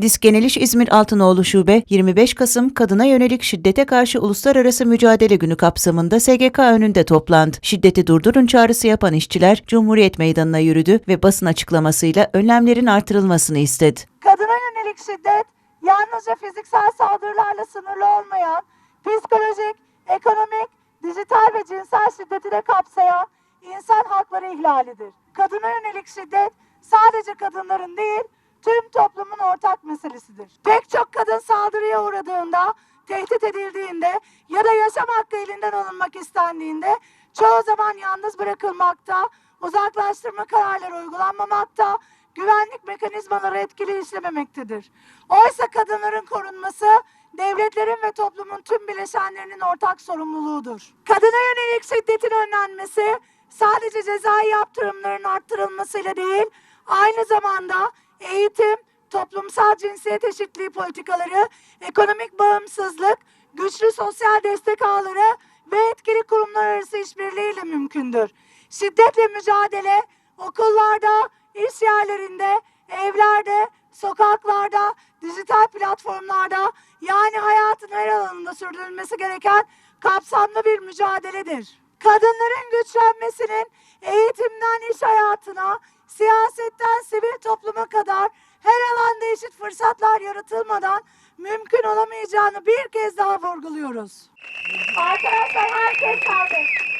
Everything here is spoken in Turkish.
Disk Geneliş İzmir Altınoğlu Şube 25 Kasım Kadına Yönelik Şiddete Karşı Uluslararası Mücadele Günü kapsamında SGK önünde toplandı. Şiddeti durdurun çağrısı yapan işçiler Cumhuriyet Meydanı'na yürüdü ve basın açıklamasıyla önlemlerin artırılmasını istedi. Kadına yönelik şiddet yalnızca fiziksel saldırılarla sınırlı olmayan psikolojik, ekonomik, dijital ve cinsel şiddeti de kapsayan insan hakları ihlalidir. Kadına yönelik şiddet sadece kadınların değil tüm toplumun ortak meselesidir. Pek çok kadın saldırıya uğradığında, tehdit edildiğinde ya da yaşam hakkı elinden alınmak istendiğinde çoğu zaman yalnız bırakılmakta, uzaklaştırma kararları uygulanmamakta, güvenlik mekanizmaları etkili işlememektedir. Oysa kadınların korunması devletlerin ve toplumun tüm bileşenlerinin ortak sorumluluğudur. Kadına yönelik şiddetin önlenmesi sadece cezai yaptırımların arttırılmasıyla değil, aynı zamanda eğitim, toplumsal cinsiyet eşitliği politikaları, ekonomik bağımsızlık, güçlü sosyal destek ağları ve etkili kurumlar arası işbirliğiyle mümkündür. Şiddetle mücadele okullarda, iş yerlerinde, evlerde, sokaklarda, dijital platformlarda yani hayatın her alanında sürdürülmesi gereken kapsamlı bir mücadeledir. Kadınların güçlenmesinin eğitimden iş hayatına, siyasetten sivil topluma kadar her alanda eşit fırsatlar yaratılmadan mümkün olamayacağını bir kez daha vurguluyoruz. Arkadaşlar herkes serbest.